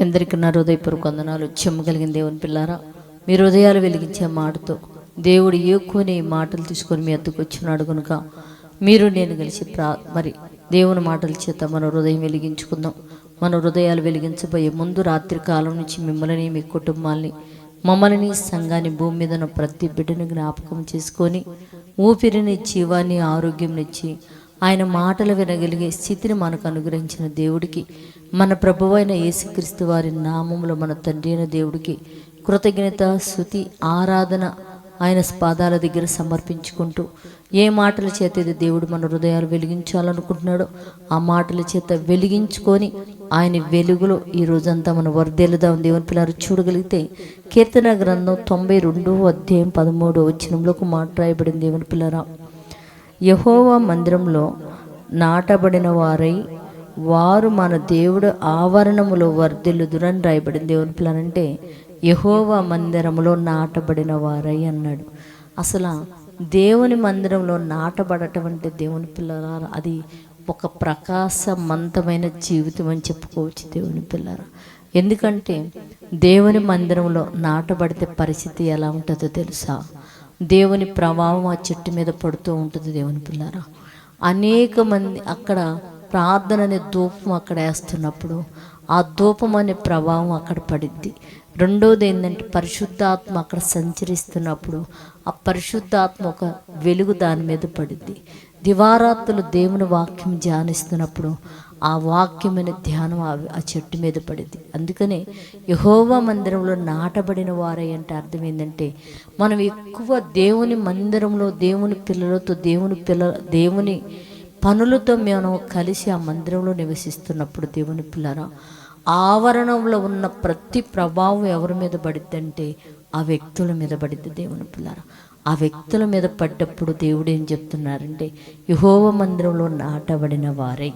ఎందరికి నా హృదయపూర్వక వందనాలు. చెమ్మగలిగిన దేవుని పిల్లారా మీ హృదయాలు వెలిగించే మాటతో దేవుడు ఏక్కుని మాటలు తీసుకొని మీ అద్దకు వచ్చినాడు కనుక మీరు నేను కలిసి ప్రా మరి దేవుని మాటల చేత మన హృదయం వెలిగించుకుందాం. మన హృదయాలు వెలిగించబోయే ముందు రాత్రి కాలం నుంచి మిమ్మల్ని మీ కుటుంబాల్ని మమ్మల్ని సంఘాన్ని భూమి మీద ప్రతి బిడ్డని జ్ఞాపకం చేసుకొని ఊపిరిని జీవాన్ని ఆరోగ్యంనిచ్చి ఆయన మాటలు వినగలిగే స్థితిని మనకు అనుగ్రహించిన దేవుడికి మన ప్రభువైన యేసుక్రీస్తు వారి నామంలో మన తండ్రి అయిన దేవుడికి కృతజ్ఞత శృతి ఆరాధన ఆయన పాదాల దగ్గర సమర్పించుకుంటూ ఏ మాటల చేత ఇది దేవుడు మన హృదయాలు వెలిగించాలనుకుంటున్నాడో ఆ మాటల చేత వెలిగించుకొని ఆయన వెలుగులో ఈ రోజంతా మనం వర్దేలుదాం దేవుని పిల్లలు చూడగలిగితే కీర్తన గ్రంథం తొంభై రెండవ అధ్యాయం పదమూడో వచ్చినంలో ఒక మాట రాయబడింది. దేవుని పిల్లరా యహోవా మందిరంలో నాటబడిన వారై వారు మన దేవుడు ఆవరణములో వర్ధిల్లుదురని రాయబడిన దేవుని పిల్లలు అంటే యహోవా మందిరములో నాటబడిన వారై అన్నాడు. అసలు దేవుని మందిరంలో నాటబడటం అంటే దేవుని పిల్లల అది ఒక ప్రకాశవంతమైన జీవితం అని చెప్పుకోవచ్చు దేవుని పిల్లరా ఎందుకంటే దేవుని మందిరంలో నాటబడితే పరిస్థితి ఎలా ఉంటుందో తెలుసా? దేవుని ప్రభావం ఆ చెట్టు మీద పడుతూ ఉంటుంది దేవుని పిల్లారా. అనేక మంది అక్కడ ప్రార్థన అనే ధూపం అక్కడ వేస్తున్నప్పుడు ఆ ధూపం అనే ప్రభావం అక్కడ పడిద్ది. రెండోది ఏంటంటే పరిశుద్ధాత్మ అక్కడ సంచరిస్తున్నప్పుడు ఆ పరిశుద్ధాత్మ ఒక వెలుగు దాని మీద పడిద్ది. దివారాత్రులు దేవుని వాక్యం ధ్యానిస్తున్నప్పుడు ఆ వాక్యమైన ధ్యానం ఆ ఆ చెట్టు మీద పడింది. అందుకనే యహోవా మందిరంలో నాటబడిన వారై అంటే అర్థం ఏంటంటే మనం ఎక్కువ దేవుని మందిరంలో దేవుని పిల్లలతో దేవుని పిల్ల దేవుని పనులతో మనం కలిసి ఆ మందిరంలో నివసిస్తున్నప్పుడు దేవుని పిల్లరా ఆవరణంలో ఉన్న ప్రతి ప్రభావం ఎవరి మీద పడిద్దంటే ఆ వ్యక్తుల మీద పడిద్ది దేవుని పిల్లరా. ఆ వ్యక్తుల మీద పడ్డప్పుడు దేవుడు ఏం చెప్తున్నారంటే యహోవ మందిరంలో నాటబడిన వారై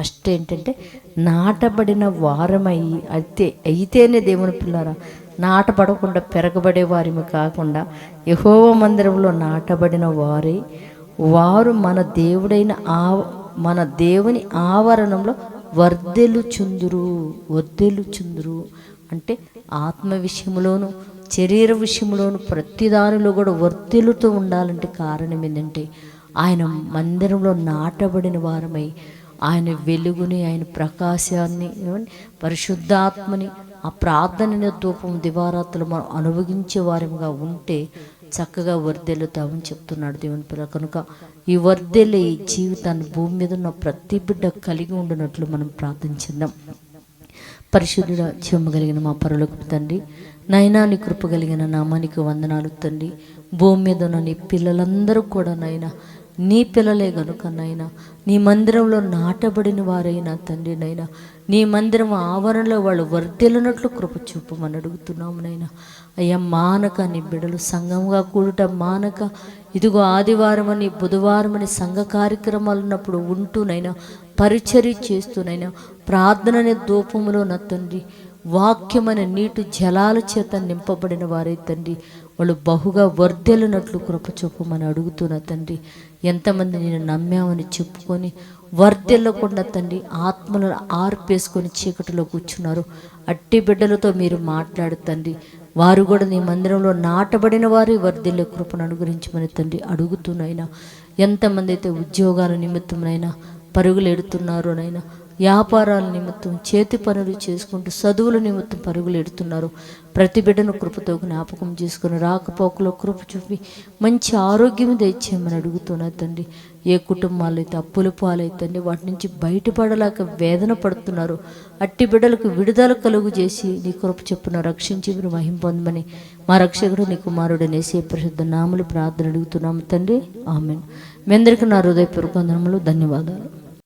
ఫస్ట్ ఏంటంటే నాటబడిన వారమై అయితే అయితేనే దేవుని పిల్లరా నాటబడకుండా పెరగబడే వారిమి కాకుండా యహోవ మందిరంలో నాటబడిన వారై వారు మన దేవుడైన ఆ మన దేవుని ఆవరణంలో వర్ధెలుచుందురు వర్ధెలుచుందురు అంటే ఆత్మ విషయంలోను శరీర విషయంలోను ప్రతి దానిలో కూడా వర్ధెలుతూ ఉండాలంటే కారణం ఏంటంటే ఆయన మందిరంలో నాటబడిన వారమై ఆయన వెలుగుని ఆయన ప్రకాశాన్ని పరిశుద్ధాత్మని ఆ ప్రార్థన ధూపం దివారాత్రులు మనం అనుభవించే వారంగా ఉంటే చక్కగా వర్దెలుతామని చెప్తున్నాడు దేవుని పిల్ల కనుక ఈ వర్దెలే ఈ జీవితాన్ని భూమి మీద ఉన్న ప్రతి బిడ్డ కలిగి ఉండినట్లు మనం ప్రార్థించిందాం పరిశుద్ధుడ చెమ్మగలిగిన మా పరులకు తండ్రి నైనా నీ కృప కలిగిన నామానికి వందనాలు తండ్రి. భూమి మీద ఉన్న నీ పిల్లలందరూ కూడా నైనా నీ పిల్లలే గనుక నైనా నీ మందిరంలో నాటబడిన వారైనా తండ్రి నైనా నీ మందిరం ఆవరణలో వాళ్ళు వర్ధిల్లినట్లు కృప చూపమని అడుగుతున్నాము నైనా. అయ్యా మానక నీ బిడలు సంఘంగా కూడుట మానక ఇదిగో ఆదివారం అని బుధవారం అని సంఘ కార్యక్రమాలు ఉన్నప్పుడు ఉంటూనైనా పరిచర్య చేస్తూనైనా ప్రార్థన అనే ధూపములో నా తండ్రి వాక్యమైన నీటి జలాల చేత నింపబడిన వారే తండ్రి. వాళ్ళు బహుగా వర్ధెలినట్లు కృప చూపమని అడుగుతున్నా తండ్రి ఎంతమంది నేను నమ్మామని చెప్పుకొని వర్ధెల్లకుండా తండ్రి ఆత్మలను ఆర్పేసుకొని చీకటిలో కూర్చున్నారు. అట్టి బిడ్డలతో మీరు మాట్లాడుతండి వారు కూడా నీ మందిరంలో నాటబడిన వారి వర్ధిల్లే కృపను అనుగ్రహించమని తండ్రి అడుగుతున్నాయినా. ఎంతమంది అయితే ఉద్యోగాల నిమిత్తమైనా పరుగులు ఎడుతున్నారోనైనా వ్యాపారాల నిమిత్తం చేతి పనులు చేసుకుంటూ చదువుల నిమిత్తం పరుగులు ఎడుతున్నారు. ప్రతి బిడ్డను కృపతో జ్ఞాపకం చేసుకుని రాకపోకలో కృప చూపి మంచి ఆరోగ్యం తెచ్చేయమని అడుగుతున్నా తండ్రి. ఏ కుటుంబాలు అయితే అప్పుల పాలైతండి వాటి నుంచి బయటపడలేక వేదన పడుతున్నారు. అట్టి బిడ్డలకు విడుదల కలుగు చేసి నీ కృప చెప్పున రక్షించి మీరు మహిం పొందమని మా రక్షకుడు నీ కుమారుడు నేసే ప్రసిద్ధ నాములు ప్రార్థన అడుగుతున్నాము తండ్రి. ఆమెను. మీ అందరికీ నా హృదయపూర్వక ధన్యవాదాలు.